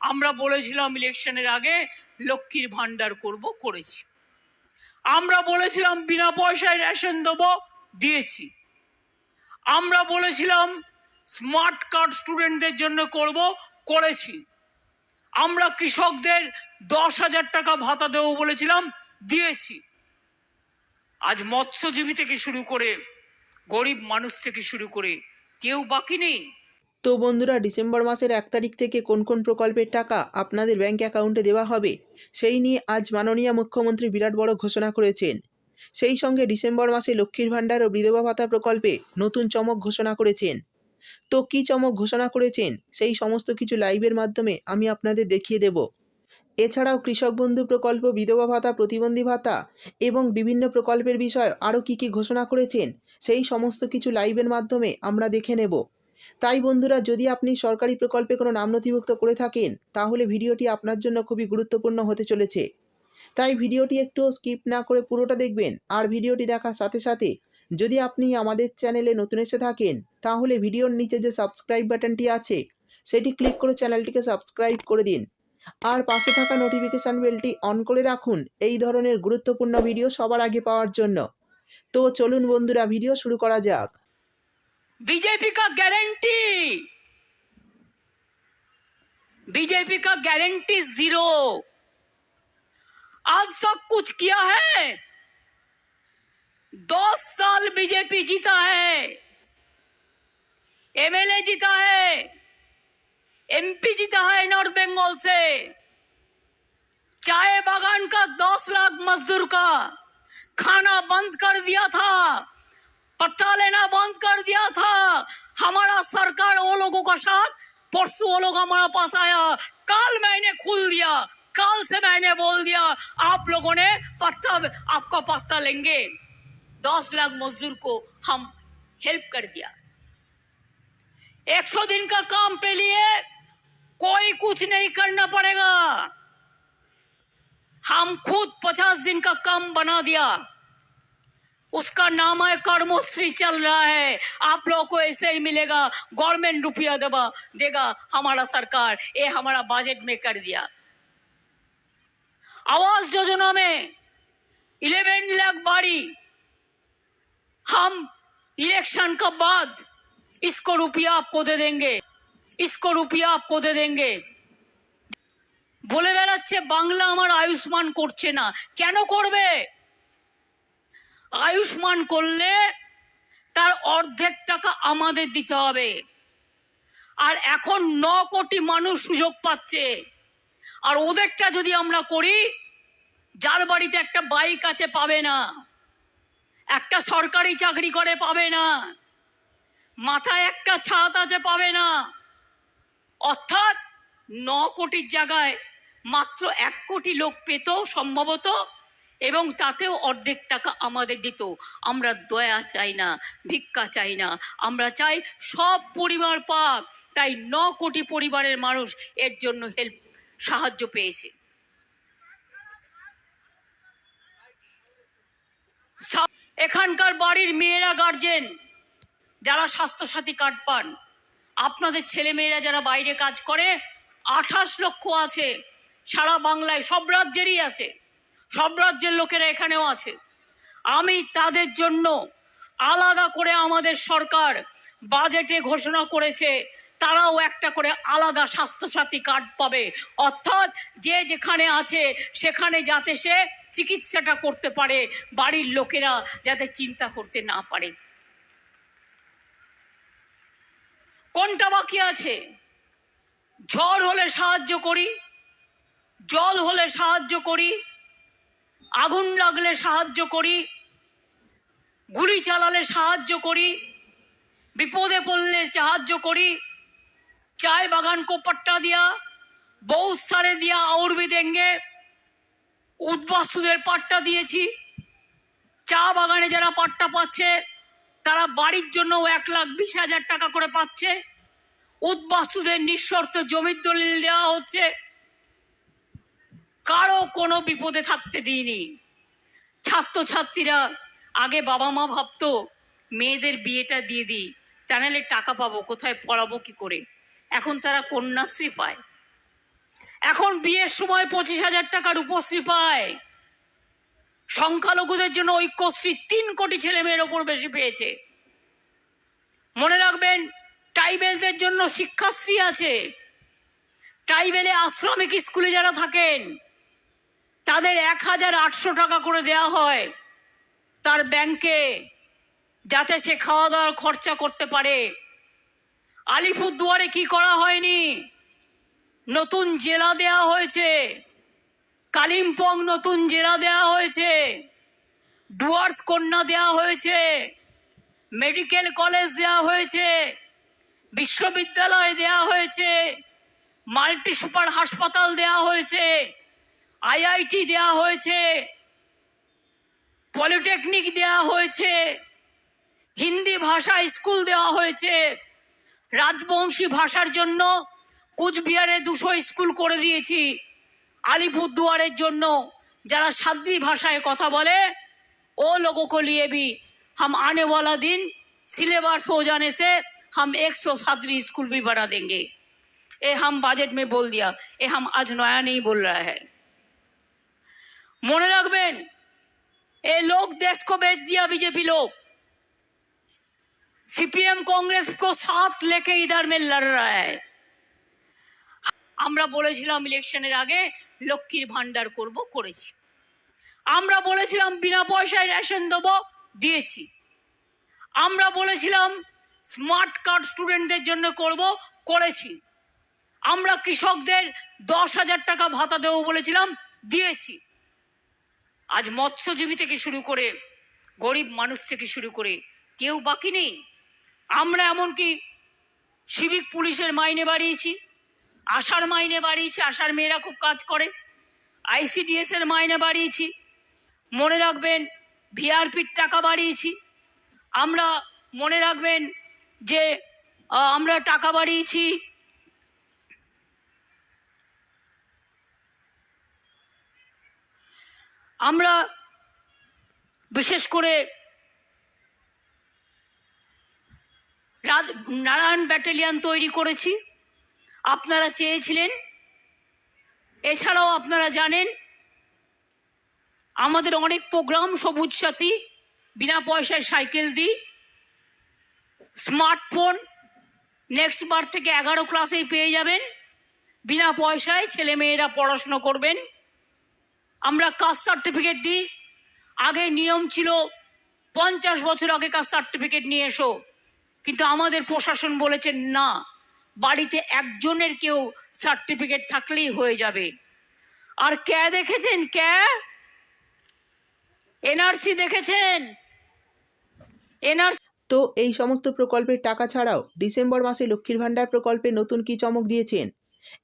আমরা বলেছিলাম ইলেকশনের আগে লক্ষ্মীর ভান্ডার করব, করেছি। আমরা বলেছিলাম বিনা পয়সায় রেশন দেবো, দিয়েছি। আমরা বলেছিলাম স্মার্ট কার্ড স্টুডেন্টদের জন্য করব, করেছি। আমরা কৃষকদের দশ হাজার টাকা ভাতা দেবো বলেছিলাম, দিয়েছি। আজ মৎস্যজীবী থেকে শুরু করে গরিব মানুষ থেকে শুরু করে কেউ বাকি নেই। তো বন্ধুরা, ডিসেম্বর মাসের এক তারিখ থেকে কোন কোন প্রকল্পের টাকা আপনাদের ব্যাঙ্ক অ্যাকাউন্টে দেওয়া হবে, সেই নিয়ে আজ মাননীয় মুখ্যমন্ত্রী বিরাট বড় ঘোষণা করেছেন। সেই সঙ্গে ডিসেম্বর মাসে লক্ষ্মীর ভাণ্ডার ও বিধবা ভাতা প্রকল্পে নতুন চমক ঘোষণা করেছেন। তো কী চমক ঘোষণা করেছেন, সেই সমস্ত কিছু লাইভের মাধ্যমে আমি আপনাদের দেখিয়ে দেব। এছাড়াও কৃষক বন্ধু প্রকল্প, বিধবা ভাতা, প্রতিবন্ধী ভাতা এবং বিভিন্ন প্রকল্পের বিষয় আরও কী কী ঘোষণা করেছেন, সেই সমস্ত কিছু লাইভের মাধ্যমে আমরা দেখে নেব। তাই বন্ধুরা, যদি আপনি সরকারি প্রকল্পে কোনো নাম নথিভুক্ত করে থাকেন, তাহলে ভিডিওটি আপনার জন্য খুবই গুরুত্বপূর্ণ হতে চলেছে। তাই ভিডিওটি একটু স্কিপ না করে পুরোটা দেখবেন, আর ভিডিওটি দেখার সাথে সাথে যদি আপনি আমাদের চ্যানেলে নতুন এসে থাকেন, তাহলে ভিডিওর নিচে যে সাবস্ক্রাইব বাটনটি আছে, সেটি ক্লিক করে চ্যানেলটিকে সাবস্ক্রাইব করে দিন। আর পাশে থাকা নোটিফিকেশান বেলটি অন করে রাখুন, এই ধরনের গুরুত্বপূর্ণ ভিডিও সবার আগে পাওয়ার জন্য। তো চলুন বন্ধুরা, ভিডিও শুরু করা যাক। बीजेपी का गारंटी। बीजेपी का गारंटी ज़ीरो। आज सब कुछ किया है। दस साल बीजेपी जीता है। एमएलए जीता है। एमपी जीता है नॉर्थ बंगाल से। चाय बागान का दस लाख मजदूर का खाना बंद कर दिया था। पट्टा लेना बंद कर दिया था। हमारा सरकार वो लोगों का साथ, परसों वो लोग हमारा पास आया। कल मैंने खुल दिया। कल से मैंने बोल दिया, आप लोगों ने पत्ता, आपका पत्ता लेंगे। दस लाख मजदूर को हम हेल्प कर दिया। एक सौ दिन का काम पे लिए कोई कुछ नहीं करना पड़ेगा। हम खुद पचास दिन का काम बना दिया। उसका नाम है कर्मश्री चल रहा है आप लोगों को ऐसे ही मिलेगा गवर्नमेंट रुपया देगा देगा हमारा सरकार ये हमारा बजट में कर दिया आवास योजना में इलेवन लाख बाड़ी हम इलेक्शन का बाद इसको रुपया आपको दे देंगे इसको रुपया आपको दे देंगे বলে বেড়াচ্ছে বাংলা আমার আয়ুষ্মান করছে না কেন করবে আয়ুষ্মান করলে তার অর্ধেক টাকা আমাদের দিতে হবে। আর এখন ন কোটি মানুষ সুযোগ পাচ্ছে। আর ওদেরটা যদি আমরা করি, যার বাড়িতে একটা বাইক আছে পাবে না, একটা সরকারি চাকরি করে পাবে না, মাথায় একটা ছাদ আছে পাবে না, অর্থাৎ ন কোটির জায়গায় মাত্র এক কোটি লোক পেত সম্ভবত এবং তাতেও অর্ধেক টাকা আমাদের দিত। আমরা দয়া চাই না, ভিক্ষা চাই না। আমরা চাই সব পরিবার পাক। তাই ন কোটি পরিবারের মানুষ এর জন্য হেল্প সাহায্য পেয়েছে। এখানকার বাড়ির মেয়েরা গার্জেন যারা স্বাস্থ্যসাথী কার্ড পান। আপনাদের ছেলে মেয়েরা যারা বাইরে কাজ করে, আঠাশ লক্ষ আছে। সারা বাংলায়, সব রাজ্যেরই আছে। সব রাজ্যের লোকেরা এখানেও আছে। আমি তাদের জন্য আলাদা করে আমাদের সরকার বাজেটে ঘোষণা করেছে, তারাও একটা করে আলাদা স্বাস্থ্যসাথী কার্ড পাবে। অর্থাৎ যে যেখানে আছে, সেখানে যাতে সে চিকিৎসাটা করতে পারে, বাড়ির লোকেরা যাতে চিন্তা করতে না পারে। কোনটা বাকি আছে? ঝড় হলে সাহায্য করি, জল হলে সাহায্য করি আগুন লাগলে সাহায্য করি, গুলি চালালে সাহায্য করি, বিপদে পড়লে সাহায্য করি, চায় বাগান কোপাট্টা দিয়া বহুত সারে দিয়া আউরবি দেঙ্গে, উদ্বাস্তুদের পাট্টা দিয়েছি। চা বাগানে যারা পাট্টা পাচ্ছে, তারা বাড়ির জন্য এক লাখ বিশ হাজার টাকা করে পাচ্ছে। উদ্বাস্তুদের নিঃশর্ত জমির দলিল দেওয়া হচ্ছে। কারও কোনো বিপদে থাকতে দিইনি। ছাত্রছাত্রীরা আগে বাবা মা ভাবতো, মেয়েদের বিয়েটা দিয়ে দিই, তা নাহলে টাকা পাবো, কোথায় পড়াবো কি করে? এখন তারা কন্যাশ্রী পায়। এখন বিয়ের সময় পঁচিশ হাজার টাকা রূপশ্রী পায়। সংখ্যালঘুদের জন্য ঐক্যশ্রী তিন কোটি ছেলে মেয়ের ওপর বেশি পেয়েছে। মনে রাখবেন, ট্রাইবেলদের জন্য শিক্ষাশ্রী আছে। ট্রাইবেলে আশ্রমিক স্কুলে যারা থাকেন তাদের এক হাজার আটশো টাকা করে দেয়া হয়। তার ব্যাংকে যাতে সে খাওয়া দাওয়ার খরচা করতে পারে। আলিপুরদুয়ারে কি করা হয়নি? নতুন জেলা দেয়া হয়েছে। কালিম্পং নতুন জেলা দেয়া হয়েছে। ডুয়ার্স কন্যা দেয়া হয়েছে। মেডিকেল কলেজ দেয়া হয়েছে। বিশ্ববিদ্যালয় দেয়া হয়েছে। মাল্টি সুপার হাসপাতাল দেয়া হয়েছে। আইআইটি দেয়া হয়েছে পলিটেকনিক দেয়া হয়েছে হিন্দি ভাষা স্কুল দেওয়া হয়েছে রাজবংশী ভাষার জন্য কুচবিহারে দুশো স্কুল করে দিয়েছি আলিপুরদুয়ারের জন্য যারা সাদ্রি ভাষায় কথা বলে ও लोगों को लिए भी हम आने वाला दिन सिलेबस हो जाने से हम 100 सादरी स्कूल भी बना देंगे ये हम बजट में बोल दिया ये हम आज नया नहीं बोल रहा है মনে রাখবেন ये लोग देश को बेच दिया बीजेपी लोग सीपीएम कांग्रेस को साथ लेके इधर में लड़ रहा है আমরা বলেছিলাম ইলেকশনের আগে লক্ষ্মীর ভান্ডার করব করেছি আমরা বলেছিলাম বিনা পয়সায় রেশন দেবো দিয়েছি আমরা বলেছিলাম স্মার্ট কার্ড স্টুডেন্টদের জন্য করব করেছি আমরা কৃষকদের দশ হাজার টাকা ভাতা দেবো বলেছিলাম দিয়েছি আজ মৎস্যজীবী থেকে শুরু করে গরিব মানুষ থেকে শুরু করে কেউ বাকি নেই। আমরা এমনকি সিভিক পুলিশের মাইনে বাড়িয়েছি, আশার মাইনে বাড়িয়েছি, আশার মেয়েরা খুব কাজ করে। আইসিডিএস এর মাইনে বাড়িয়েছি, মনে রাখবেন ভিআরপির টাকা বাড়িয়েছি। আমরা মনে রাখবেন যে আমরা টাকা বাড়িয়েছি আমরা বিশেষ করে নারায়ণ ব্যাটালিয়ন তৈরি করেছি। আপনারা চেয়েছিলেন। এছাড়াও আপনারা জানেন, আমাদের অনেক প্রোগ্রাম, সবুজ সাথী, বিনা পয়সায় সাইকেল দিই, স্মার্টফোন, নেক্সট বার থেকে এগারো ক্লাসেই পেয়ে যাবেন। বিনা পয়সায় ছেলে মেয়েরা পড়াশুনো করবেন। আমরা কাস্ট সার্টিফিকেট দিই। আগে নিয়ম ছিল, পঞ্চাশ বছর আগে কাস্ট সার্টিফিকেট নিয়ে এসো। কিন্তু আমাদের প্রশাসন বলেছেন না, বাড়িতে একজনের কেউ সার্টিফিকেট থাকলেই হয়ে যাবে। আর ক্যা দেখেছেন? ক্যা এনআরসি দেখেছেন? এনআরসি তো এই সমস্ত প্রকল্পের টাকা ছাড়াও ডিসেম্বর মাসে লক্ষ্মীর ভাণ্ডার প্রকল্পে নতুন কি চমক দিয়েছেন?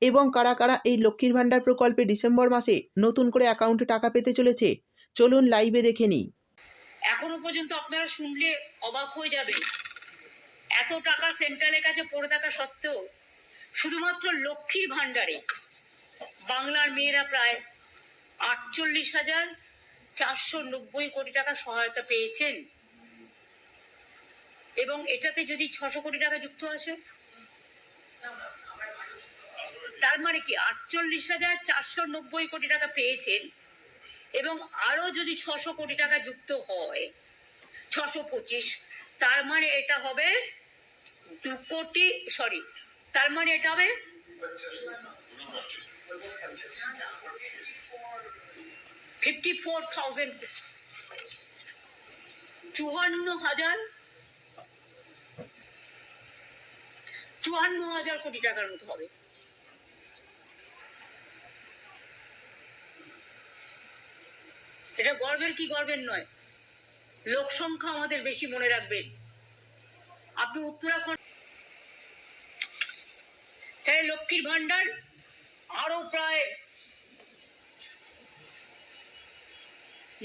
এবং কারা কারা এই লক্ষ্মীর ভাণ্ডার প্রকল্পে ডিসেম্বর মাসে নতুন করে অ্যাকাউন্টে টাকা পেতে চলেছে, চলুন লাইভে দেখে নিই। এখনও পর্যন্ত আপনারা শুনলে অবাক হয়ে যাবেন। এত টাকা সেন্ট্রালের কাছে পড়ে থাকা সত্ত্বেও শুধুমাত্র লক্ষ্মীর ভাণ্ডারে বাংলার মেয়েরা প্রায় আটচল্লিশ হাজার চারশো নব্বই কোটি টাকা সহায়তা পেয়েছেন। এবং এটাতে যদি ছশো কোটি টাকা যুক্ত আছে তার মানে কি আটচল্লিশ হাজার চারশো নব্বই কোটি টাকা পেয়েছেন এবং আরও যদি ছশো কোটি টাকা যুক্ত হয়, ছশো পঁচিশ, তার মানে এটা হবে দু কোটি সরি তার মানে এটা হবে ফিফটি ফোর থাউজেন্ড চুয়ান্ন হাজার চুয়ান্ন হাজার কোটি টাকার মতো হবে। এটা গর্বের কি গর্বের নয়। লোক সংখ্যা আমাদের বেশি মনে রাখবেন। আপনি উত্তরাখণ্ড তাই লক্ষ্মীর ভান্ডার আরও প্রায়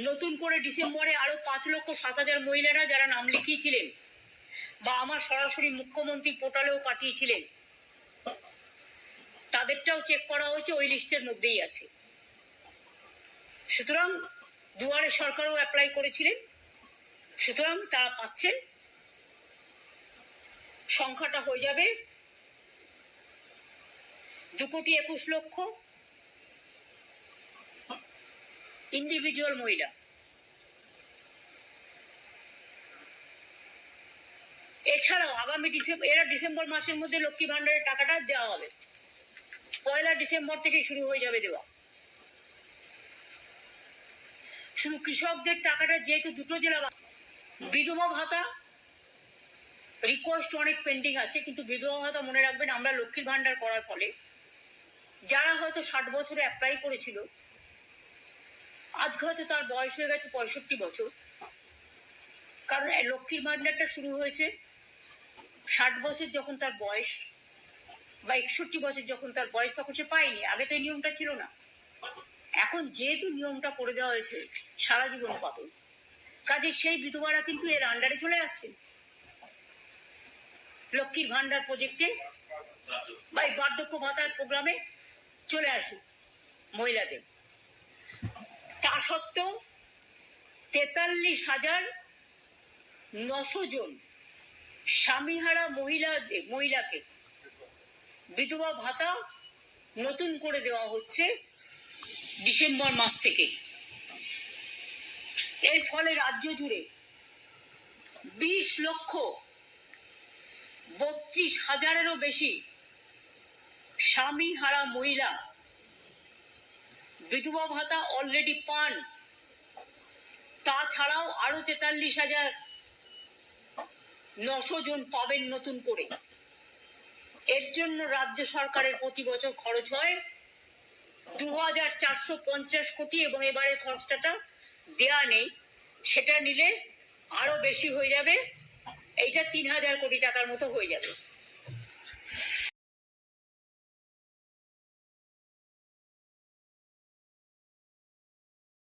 নতুন করে ডিসেম্বরে আরও পাঁচ লক্ষ সাত হাজার মহিলারা যারা নাম লিখিয়েছিলেন বা আমার সরাসরি মুখ্যমন্ত্রী পোর্টালেও পাঠিয়েছিলেন, তাদেরটাও চেক করা হয়েছে, ওই লিস্টের মধ্যেই আছে। সুতরাং দুয়ারে সরকারও অ্যাপ্লাই করেছিলেন। সুতরাং তারা পাচ্ছেন। সংখ্যাটা হয়ে যাবে দু কোটি একুশ লক্ষ ইন্ডিভিজুয়াল মহিলা। এছাড়াও আগামী ডিসেম্বর এরা ডিসেম্বর মাসের মধ্যে লক্ষ্মী ভান্ডারের টাকাটা দেওয়া হবে। পয়লা ডিসেম্বর থেকে শুরু হয়ে যাবে দেওয়া। শুধু কৃষকদের টাকাটা যেহেতু দুটো জেলা বিধবা ভাতা রিকোয়েস্ট অনেক পেন্ডিং আছে, কিন্তু বিধবা ভাতা মনে রাখবেন আমরা লক্ষ্মীর ভান্ডার করার ফলে যারা হয়তো ষাট বছরে অ্যাপ্লাই করেছিল আজ হয়তো তার বয়স হয়ে গেছে পঁয়ষট্টি বছর। কারণ লক্ষ্মীর ভান্ডারটা শুরু হয়েছে ষাট বছর যখন তার বয়স বা একষট্টি বছর যখন তার বয়স, তখন সে পায়নি। আগে তো এই নিয়মটা ছিল না। এখন যেহেতু নিয়মটা করে দেওয়া হয়েছে, সারা জীবন পাবে। কাজে সেই বিধবারা কিন্তু এর আন্ডারে চলে আসছে। লক্ষ্মীর ভান্ডার প্রজেক্টে বা এই বার্ধক্য ভাতার প্রোগ্রামে চলে আসে মহিলাদের। তা সত্ত্বেও তেতাল্লিশ হাজার নশো জন স্বামীহারা মহিলা মহিলাকে বিধবা ভাতা নতুন করে দেওয়া হচ্ছে। ডিসেম্বর মাস থেকে। এর ফলে রাজ্য জুড়ে বিশ লক্ষ বত্রিশ হাজারেরও বেশি স্বামী হারা মহিলা বিধবা ভাতা অলরেডি পান। তাছাড়াও আরও তেতাল্লিশ হাজার নশো জন পাবেন নতুন করে। এর জন্য রাজ্য সরকারের প্রতি বছর খরচ হয় দু হাজার চারশো পঞ্চাশ কোটি এবং এবারে খরচটা দেয়া নেই। সেটা নিলে আরও বেশি হয়ে যাবে। এইটা তিন হাজার কোটি টাকার মতো হয়ে যাবে।